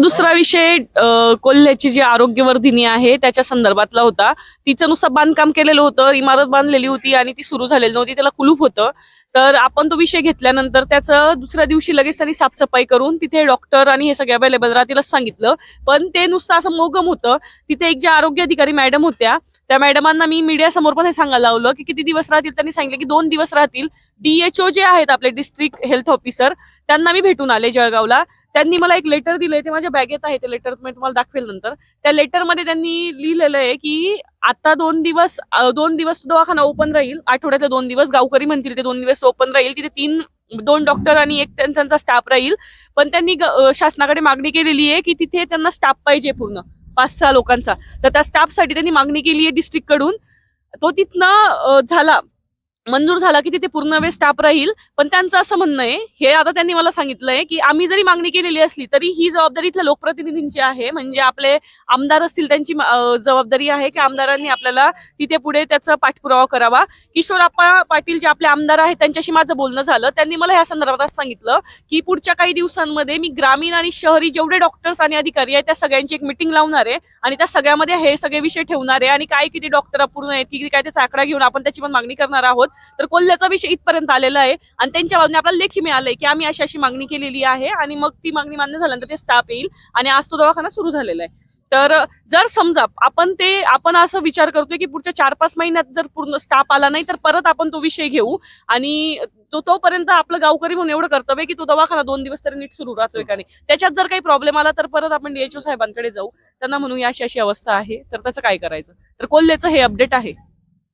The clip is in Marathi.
दुसरा विषय कोल्ह्याची जी आरोग्यवर्धिनी आहे त्याच्या संदर्भातला होता. तिचं नुसतं बांधकाम केलेलं होतं इमारत बांधलेली होती आणि ती सुरू झालेली नव्हती त्याला कुलूप होतं. तर आपण तो विषय घेतल्यानंतर त्याचं दुसऱ्या दिवशी लगेच त्यांनी साफसफाई करून तिथे डॉक्टर आणि हे सगळे अवेलेबल राहतीलच सांगितलं. पण ते नुसतं असं मोगम होतं. तिथे एक ज्या आरोग्य अधिकारी मॅडम होत्या त्या मॅडमांना मी मीडिया समोर पण हे सांगायला लावलं की किती दिवस राहतील? त्यांनी सांगितलं की दोन दिवस राहतील. डीएचओ जे आहेत आपले डिस्ट्रिक्ट हेल्थ ऑफिसर त्यांना मी भेटून आले जळगावला. त्यांनी मला एक लेटर दिलंय ते माझ्या बॅगेत आहे ते लेटर मी तुम्हाला दाखवेल नंतर. त्या लेटरमध्ये त्यांनी लिहिलेलं आहे की आता दोन दिवस दोन दिवस दवाखाना ओपन राहील आठवड्यातले दोन दिवस गावकरी म्हणतील ते दोन दिवस ओपन राहील तिथे तीन दोन डॉक्टर आणि एक त्यांचा स्टाफ राहील. पण त्यांनी शासनाकडे मागणी केलेली आहे की तिथे त्यांना स्टाफ पाहिजे पूर्ण पाच सहा लोकांचा. तर त्या स्टाफसाठी त्यांनी मागणी केली आहे डिस्ट्रिक्टकडून. तो तिथनं झाला. मंजूर झाला की तिथे पूर्ण वेळ स्टाफ राहील. पण त्यांचं असं म्हणणं आहे हे आता त्यांनी मला सांगितलंय की आम्ही जरी मागणी केलेली असली तरी ही जबाबदारी इथल्या लोकप्रतिनिधींची आहे. म्हणजे आपले आमदार असतील त्यांची जबाबदारी आहे की आमदारांनी आपल्याला तिथे पुढे त्याचा पाठपुरावा करावा. किशोरप्पा पाटील जे आपले आमदार आहेत त्यांच्याशी माझं बोलणं झालं. त्यांनी मला या संदर्भात सांगितलं की पुढच्या काही दिवसांमध्ये मी ग्रामीण आणि शहरी जेवढे डॉक्टर्स आणि अधिकारी आहेत त्या सगळ्यांची एक मिटिंग लावणार आहे. आणि त्या सगळ्यामध्ये हे सगळे विषय ठेवणार आहे. आणि काय किती डॉक्टर अपूर्ण आहेत किती काय त्याचा आकडा घेऊन आपण त्याची पण मागणी करणार आहोत. तर कोल्ह्याचा विषय इथपर्यंत आलेला आहे. आणि त्यांच्या बाजूने आपल्याला लेखी मिळालंय की आम्ही अशी अशी मागणी केलेली आहे आणि मग ती मागणी मान्य झाल्यानंतर ते स्टाफ येईल आणि आज तो दवाखाना सुरू झालेला आहे. तर जर समजा आपण ते आपण असं विचार करतोय की पुढच्या चार पाच महिन्यात जर पूर्ण स्टाफ आला नाही तर परत आपण तो विषय घेऊ. आणि तो तोपर्यंत आपलं गावकरी म्हणून एवढं कर्तव्य की तो दवाखाना दोन दिवस तरी नीट सुरू राहतोय का नाही. त्याच्यात जर काही प्रॉब्लेम आला तर परत आपण डीएचओ साहेबांकडे जाऊ. त्यांना म्हणू अशी अशी अवस्था आहे. तर त्याचं काय करायचं? तर कोल्ह्याचं हे अपडेट आहे.